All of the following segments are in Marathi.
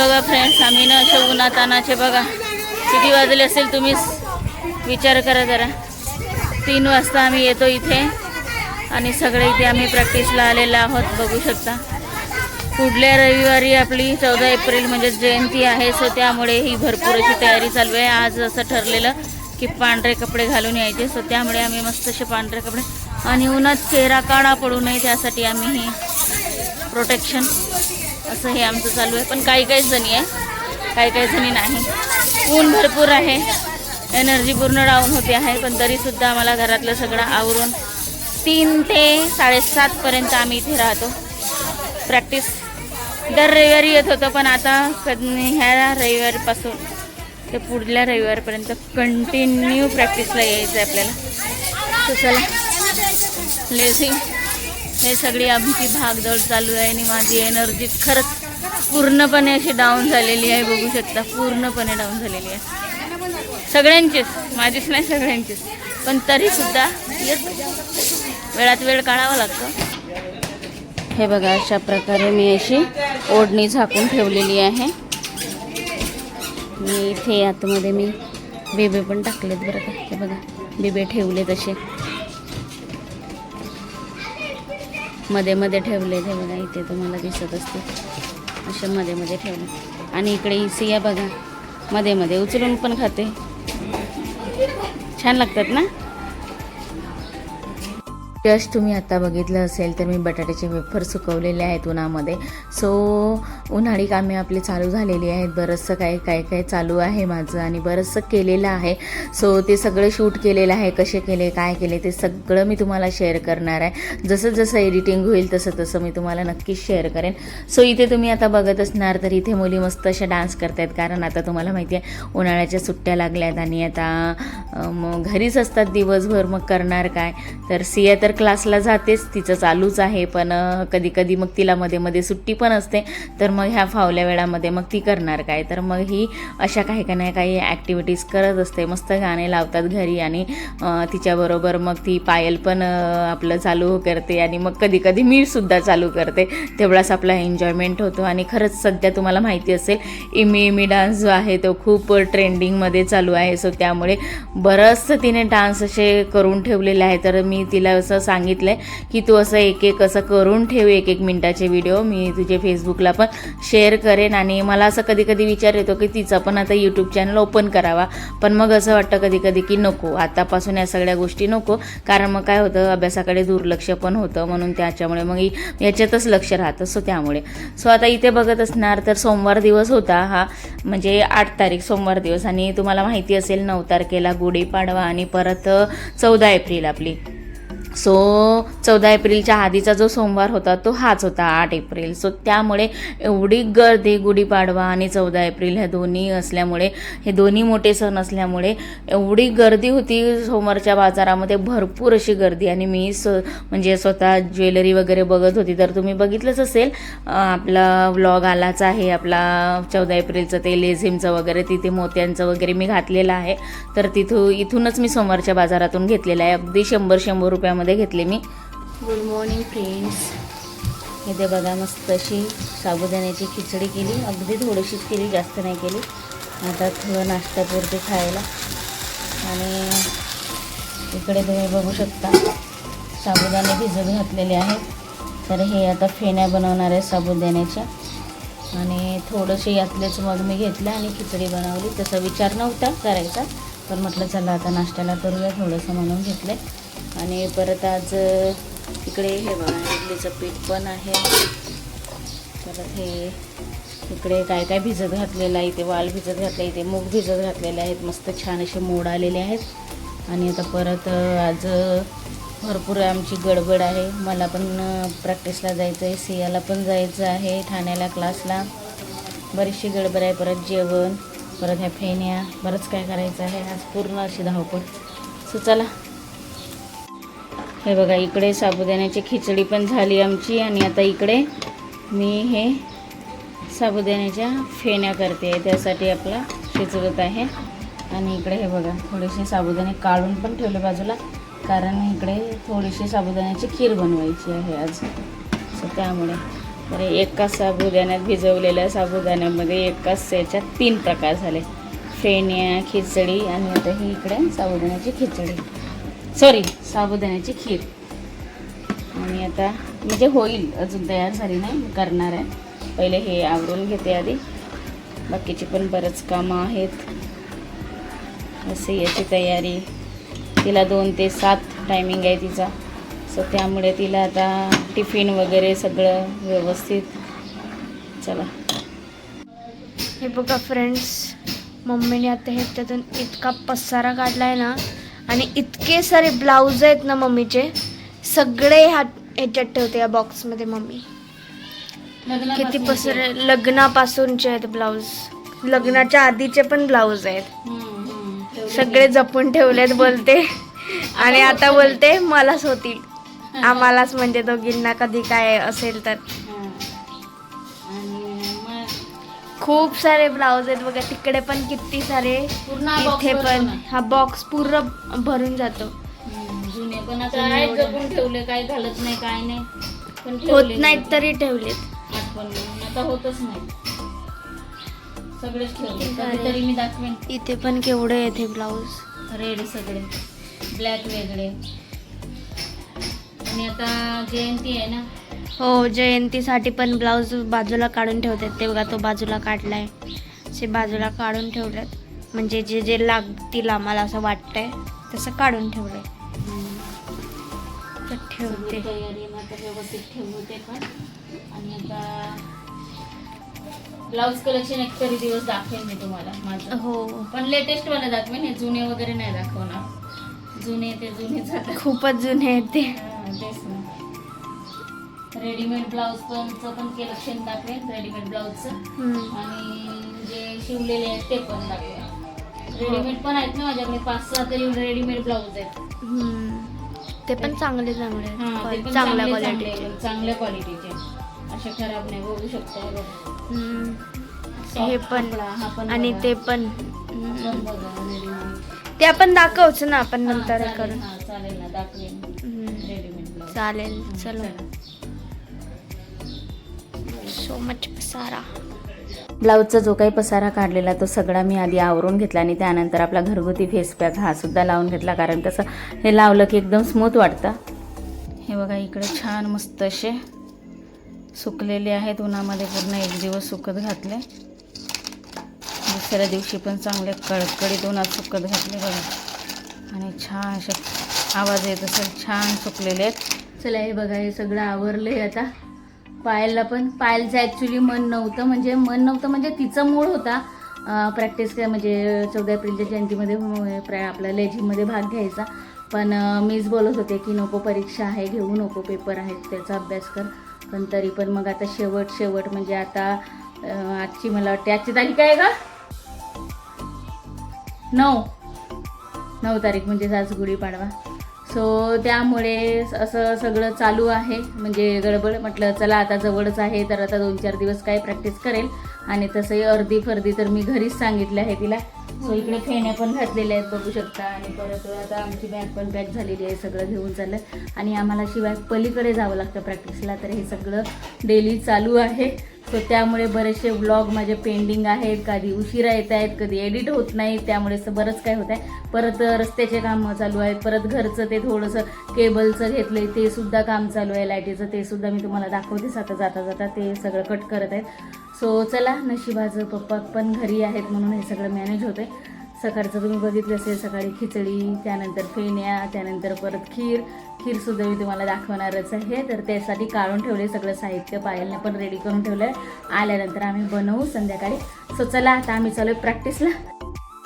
बघा फ्रेंड्स आम्ही ना असे उन्हातानाचे बघा. किती वाजले असेल तुम्ही? विचार करा जरा. तीन वाजता आम्ही येतो इथे. आणि सगळे इथे आम्ही प्रॅक्टिसला आलेलो आहोत बघू शकता. पुढल्या रविवारी आपली चौदा एप्रिल म्हणजे जयंती आहे सो त्यामुळे ही भरपूर अशी तयारी चालू आहे. आज असं ठरलेलं की पांढरे कपडे घालून यायचे सो त्यामुळे आम्ही मस्त असे पांढरे कपडे. आणि उन्हात चेहरा काळा पडू नये त्यासाठी आम्ही हे प्रोटेक्शन असं हे आमचं चालू आहे. पण काही काही जणी आहे. काही काही जणी नाही. ऊन भरपूर आहे. एनर्जी पूर्ण डाऊन होते आहे. पण तरीसुद्धा आम्हाला घरातलं सगळं आवरून तीन ते साडेसातपर्यंत आम्ही इथे राहतो. प्रॅक्टिस दर रविवारी येत होतं पण आता कद- ह्या रविवारपासून ते पुढल्या रविवारपर्यंत कंटिन्यू प्रॅक्टिसला यायचं आहे आपल्याला. तर चला. लेझिंग हे सगळी आमची भागदौड चालू आहे आणि माझी एनर्जी खरंच पूर्णपणे अशी डाऊन झालेली आहे बघू शकता. पूर्णपणे डाऊन झालेली आहे. सगळ्यांचीच माझीच नाही सगळ्यांचीच. पण तरीसुद्धा येत. वेळात वेळ काढावा लागतो. हे बघा अशा प्रकारे मी अशी ओढणी झाकून ठेवलेली आहे. मी इथे आतमध्ये मी बेबे पण टाकलेत बरं का. हे बघा बेबे ठेवले तसे मध्ये मध्ये ठेवले ते बघा इथे तुम्हाला दिसत असते. असे मध्ये मध्ये ठेवले. आणि इकडे ही सिया बघा. मध्ये मध्ये उचलून पण खाते. छान लागतात ना? यश तुम्ही आता बघितलं असेल तर मी बटाट्याचे वेफर सुकवलेले आहेत उन्हामध्ये. सो उन्हाळी कामे आपली चालू झालेली आहेत. बरंचसं काय काय काय चालू आहे माझं आणि बरंचसं केलेलं आहे. सो ते सगळं शूट केलेलं आहे. कसे केले काय केले ते सगळं मी तुम्हाला शेअर करणार आहे. जसं जसं एडिटिंग होईल तसं तसं मी तुम्हाला नक्कीच शेअर करेन. सो इथे तुम्ही आता बघत असणार तर इथे मुली मस्त अशा डान्स करतायत. कारण आता तुम्हाला माहिती आहे उन्हाळ्याच्या सुट्ट्या लागल्यात आणि आता मग घरीच असतात दिवसभर. मग करणार काय? तर सिया तर तर क्लासला जातेच तिचं चालूच आहे. पण कधी कधी मग तिला मध्ये मध्ये सुट्टी पण असते. तर मग ह्या फावल्या वेळामध्ये मग ती करणार काय? तर मग ही अशा काही का नाही काही ॲक्टिव्हिटीज करत असते. मस्त गाणे लावतात घरी आणि तिच्याबरोबर मग ती पायल पण आपलं चालू करते आणि मग कधी कधी मी सुद्धा चालू करते. तेवढाच आपला एन्जॉयमेंट होतो. आणि खरंच सध्या तुम्हाला माहिती असेल इमी इमी डान्स जो आहे तो खूप ट्रेंडिंगमध्ये चालू आहे. सो त्यामुळे बरंचसं तिने डान्स असे करून ठेवलेले आहे. तर मी तिला असं सांगितलं आहे की तू असं एक एक असं करून ठेव एक एक मिनटाचे व्हिडिओ मी तुझे फेसबुकला पण शेअर करेन आणि मला असं कधी कधी विचार येतो की तिचा पण आता यूट्यूब चॅनल ओपन करावा. पण मग असं वाटतं कधी कधी की नको आतापासून या सगळ्या गोष्टी नको. कारण मग काय होतं अभ्यासाकडे दुर्लक्ष पण होतं म्हणून त्याच्यामुळे मग याच्यातच लक्ष राहतं. सो त्यामुळे. सो आता इथे बघत असणार तर सोमवार दिवस होता हा. म्हणजे आठ तारीख सोमवार दिवस. आणि तुम्हाला माहिती असेल नऊ तारखेला गुढीपाडवा आणि परत चौदा एप्रिल आपली. सो चौदा एप्रिलच्या आधीचा जो सोमवार होता तो हाच होता आठ एप्रिल. सो त्यामुळे एवढी गर्दी गुढीपाडवा आणि चौदा एप्रिल ह्या दोन्ही असल्यामुळे हे दोन्ही मोठे सण असल्यामुळे एवढी गर्दी होती सोमवारच्या बाजारामध्ये. भरपूर अशी गर्दी. आणि मी स म्हणजे स्वतः ज्वेलरी वगैरे बघत होती. तर तुम्ही बघितलंच असेल आपला व्लॉग आलाच आहे. आपला चौदा एप्रिलचं ते लेझिमचं वगैरे तिथे मोत्यांचं वगैरे मी घातलेलं आहे. तर तिथून इथूनच मी सोमवारच्या बाजारातून घेतलेलं आहे. अगदी शंभर शंभर रुपयामध्ये घेतले मी. गुड मॉर्निंग फ्रेंड्स इथे बघा मस्त अशी साबुदाण्याची खिचडी केली. अगदी थोडीशीच केली जास्त नाही केली. आता थोडं नाश्त्यापुरते खायला. आणि इकडे तुम्ही बघू शकता साबुदाणे भिजत घातलेले आहेत. तर हे आता फेण्या बनवणार आहे साबुदाण्याच्या. आणि थोडंसे यातलेच मग मी घेतलं आणि खिचडी बनवली. तसा विचार नव्हता करायचा पण म्हटलं चला आता नाश्त्याला करूया थोडंसं म्हणून घेतलं आणि परत आज इकडे हे बघा इडलीचं पीठ पण आहे. परत हे इकडे काय काय भिजत घातलेलं आहे इथे वाल भिजत घातले इथे मूग भिजत घातलेले आहेत मस्त छान असे मोड आलेले आहेत. आणि आता परत आज भरपूर आमची गडबड आहे. मला पण प्रॅक्टिसला जायचं आहे सियाला पण जायचं आहे ठाण्याला क्लासला बरीचशी गडबड आहे परत जेवण परत ह्या फेण्या बरंच काय करायचं आहे. आज पूर्ण अशी धावपळ. सो चला. हे बघा इकडे साबुदाण्याची खिचडी पण झाली आमची आणि आता इकडे मी हे साबुदाण्याच्या फेण्या करते त्यासाठी आपला शिजवत आहे. आणि इकडे हे बघा थोडेसे साबुदाणे काढून पण ठेवले बाजूला कारण इकडे थोडीशी साबुदाण्याची खीर बनवायची आहे आज. सो त्यामुळे. तर एका साबुदाण्यात भिजवलेल्या साबुदाण्यामध्ये एकाच याच्यात तीन प्रकार झाले. फेण्या खिचडी आणि आता ही इकडे साबुदाण्याची खिचडी. सॉरी साबुदाण्याची खीर. आणि आता म्हणजे होईल अजून तयार झाली नाही करणार आहे. पहिले हे आवरून घेते आधी. बाकीची पण बरंच कामं आहेत. असे याची तयारी. तिला दोन ते सात टायमिंग आहे तिचा. सो त्यामुळे तिला आता टिफिन वगैरे सगळं व्यवस्थित. चला. हे बघा फ्रेंड्स मम्मीने आता ह्याच्यातून इतका पसारा आहे ना आणि इतके सारे ब्लाऊज आहेत ना मम्मीचे सगळे ह्या ह्याच्यात ठेवते या बॉक्समध्ये मम्मी. किती पसारे लग्नापासूनचे आहेत ब्लाऊज लग्नाच्या आधीचे पण ब्लाऊज आहेत. सगळे जपून ठेवलेत बोलते. आणि आता बोलते मलाच होतील. आम्हालाच म्हणजे दोघींना कधी काय असेल तर. खूप सारे ब्लाऊज आहेत बघा तिकडे पण किती सारे. पूर्ण हा इथे पण. हा बॉक्स पूर्ण भरून जातो. जुने पण आहेत जपून ठेवले काय घालत नाही काय नाही. पण होत नाहीत तरी ठेवलेत. आठवण म्हणून आता होतच नाही. सगळेच ठेवले. कधीतरी मी दाखवेन. इथे पण केवढे येते ब्लाऊज रेड सगळे. ब्लॅक वेगळे. आणि आता जयंती आहे ना. हो जयंतीसाठी पण ब्लाऊज बाजूला काढून ठेवतात. ते बघा तो बाजूला काढलाय. असे बाजूला काढून ठेवलेत. म्हणजे जे जे लागतील आम्हाला असं वाटतंय तसं काढून ठेवलंय. तर सगळी ठेवते तयारी मग आता व्यवस्थित ठेवते पण. आणि आता ब्लाऊज कलेक्शन एक तरी दिवस दाखवेन मी तुम्हाला माझं. हो. पण लेटेस्ट वाला दाखवेन हे जुने वगैरे नाही दाखवणार. जुने ते जुने जातात. खूपच जुने आहेत ते. तेच ना. रेडीमेड ब्लाऊज पण पण कलेक्शन दाखवेन रेडीमेड ब्लाऊजचं. आणि जे शिवलेले आहेत ते पण दाखवेन रेडीमेड पण आहेत ना माझ्याकडे पाच सहा तरी रेडीमेड ब्लाऊज आहेत. ते पण चांगले चांगले चांगल्या चांगले- चांगले क्वालिटीचे चांगल्या क्वालिटीचे असे खराब नाही बघू शकता हे हे पण आणि. ते पण. ते आपण दाखवच ना आपण नंतर करून. चालेल ना दाखवेन. हम्म. रेडीमेड चालेल चलो. चला. सो मच पसारा. ब्लाऊजचा जो काही पसारा काढलेला तो सगळा मी आधी आवरून घेतला आणि त्यानंतर आपला घरगुती फेस पॅक हा सुद्धा लावून घेतला कारण कसं हे लावलं की एकदम स्मूथ वाटतं. हे बघा इकडे छान मस्त असे सुकलेले आहेत. उन्हामध्ये पूर्ण एक दिवस सुकत घातले. दुसऱ्या दिवशी पण चांगले कडकडीत उन्हात सुकत घातले बघा. आणि छान असे आवाज येत असेल छान सुकलेले आहेत. चला हे बघा हे सगळं आवरलं आहे आता. पायलला पण पायलचं ॲक्च्युली मन नव्हतं म्हणजे मन नव्हतं म्हणजे तिचा मूड होता. प्रॅक्टिस म्हणजे चौदा एप्रिलच्या जयंतीमध्ये प्रा आपल्या लेझिममध्ये भाग घ्यायचा. पण मीच बोलत होते की नको परीक्षा आहे घेऊ नको पेपर आहेत त्याचा अभ्यास कर. पण तरी पण मग आता शेवट शेवट म्हणजे आता आजची मला वाटते आजची तारीख आहे का नऊ. नऊ तारीख म्हणजे आज गुढीपाडवा. सो त्यामुळे असं सगळं चालू आहे. म्हणजे गडबड म्हटलं चला आता जवळच आहे तर आता दोन चार दिवस काय प्रॅक्टिस करेल. आणि तसंही अर्धी फर्दी तर मी घरीच सांगितलं आहे तिला. सो इकडे फेण्या पण घातलेल्या आहेत बघू शकता. आणि परत आता आमची बॅग पण पॅक झालेली आहे सगळं घेऊन चाललं आणि आम्हाला शिवाय पलीकडे जावं लागतं प्रॅक्टिसला तर हे सगळं डेली चालू आहे. सो त्यामुळे बरेचसे व्लॉग माझे पेंडिंग आहेत. कधी उशिरा येत आहेत कधी एडिट होत नाही. त्यामुळे असं बरंच काय होत आहे. परत रस्त्याचे कामं चालू आहेत. परत घरचं ते थोडंसं केबलचं घेतलं ते सुद्धा काम चालू आहे. लाईटीचं ते सुद्धा मी तुम्हाला दाखवतेच आता जाता जाता ते सगळं कट करत आहेत. सो चला नशिबाचं पप्पा पण घरी आहेत म्हणून हे सगळं मॅनेज होतं सकाळचं तुम्ही बघितलं असेल सकाळी खिचडी त्यानंतर फेण्या त्यानंतर परत खीर. खीरसुद्धा मी तुम्हाला दाखवणारच आहे. तर त्यासाठी काढून ठेवले सगळं साहित्य पायलने पण रेडी करून ठेवलं आहे आल्यानंतर आम्ही बनवू संध्याकाळी. सो चला आता आम्ही चालू आहे प्रॅक्टिसला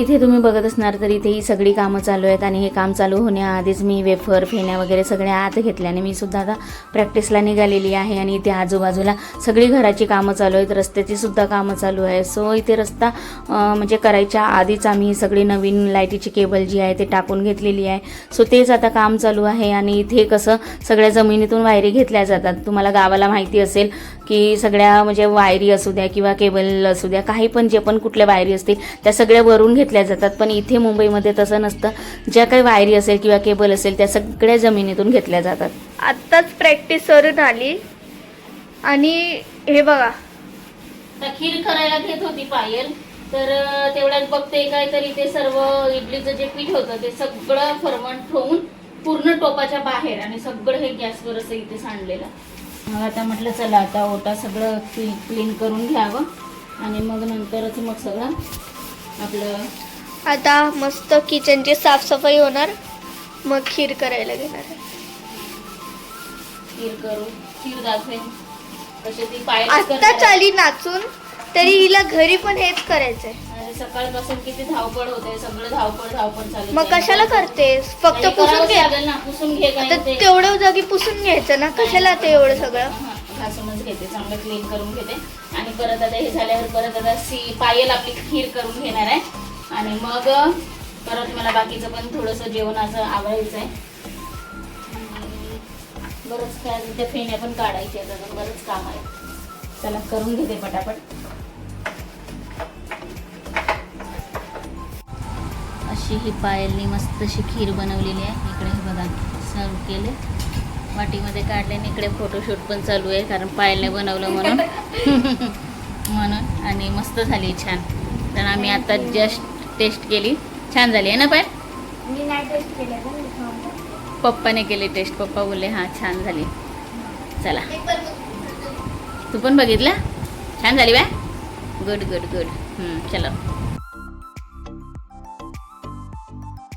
इथे तुम्ही बघत असणार तर इथे ही सगळी कामं चालू आहेत आणि हे काम चालू होण्याआधीच मी वेफर फेण्या वगैरे सगळ्या आत घेतल्याने मी सुद्धा आता प्रॅक्टिसला निघालेली आहे आणि इथे आजूबाजूला सगळी घराची कामं चालू आहेत रस्त्याची सुद्धा कामं चालू आहे सो इथे रस्ता म्हणजे करायच्या आधीच आम्ही सगळी नवीन लाईटीची केबल जी आहे ते टाकून घेतलेली आहे. सो तेच आता काम चालू आहे आणि इथे कसं सगळ्या जमिनीतून वायरी घेतल्या जातात. तुम्हाला गावाला माहिती असेल की सगळ्या म्हणजे वायरी असू द्या किंवा केबल असू द्या काही पण जे पण कुठल्या वायरी असतील त्या सगळ्या वरून घेतल्या जातात. पण इथे मुंबईमध्ये तसं नसतं. ज्या काही वायरी असेल किंवा केबल असेल त्या सगळ्या जमिनीतून घेतल्या जातात. आत्ताच प्रॅक्टिस करून आली. आणि हे बघा. खीर करायला घेत होती पायल तर तेवढ्यात बघते काय तरी ते सर्व इडलीचं जे पीठ होतं ते सगळं फरमंट होऊन पूर्ण टोपाच्या बाहेर आणि सगळं हे गॅसवर असं इथे सांडलेलं. मग आता म्हटलं चला आता ओटा सगळं क्लीन क्लीन करून घ्यावं. आणि मग नंतरच मग सगळं आपलं आता मस्त किचनची साफसफाई होणार. मग खीर करायला घेणार. खीर करून खीर दाखवेन. कशी ती पायल आत्ता चाली नाचून तरी हिला घरी पण हेच करायचंय. आणि सकाळपासून किती धावपळ होते सगळं धावपळ धावपळ चालू मग कशाला करतेस? फक्त आणि पुसून करावंच घे. लागेल ना पुसून घे काय आता ते. तेवढं जागी पुसून घ्यायचं ना? कशाला ते एवढं सगळं? हा, घासूनच घेते चांगलं क्लीन करून घेते. आणि परत आता हे झाल्यावर परत आता सी पायल आपली खीर करून घेणार आहे. आणि मग परत मला बाकीचं पण थोडंसं जेवणाचं आवडायचं आहे बरंच काय अजून त्या फेण्या पण काढायच्या आहेत अजून बरंच काम आहे. चला करून घेते पटापट. अशी ही पायलनी मस्त अशी खीर बनवलेली आहे. इकडे हे बघा सर्व केले. वाटीमध्ये काढले आणि इकडे फोटोशूट पण चालू आहे कारण पायलने बनवलं म्हणून. म्हणून आणि मस्त झाली छान. तर आम्ही आता जस्ट टेस्ट केली. छान झाली आहे ना केलं पप्पाने केली टेस्ट पप्पा बोलले हां छान झाली. चला. तू पण बघितलं? छान झाली बा गुड गुड गुड चलो.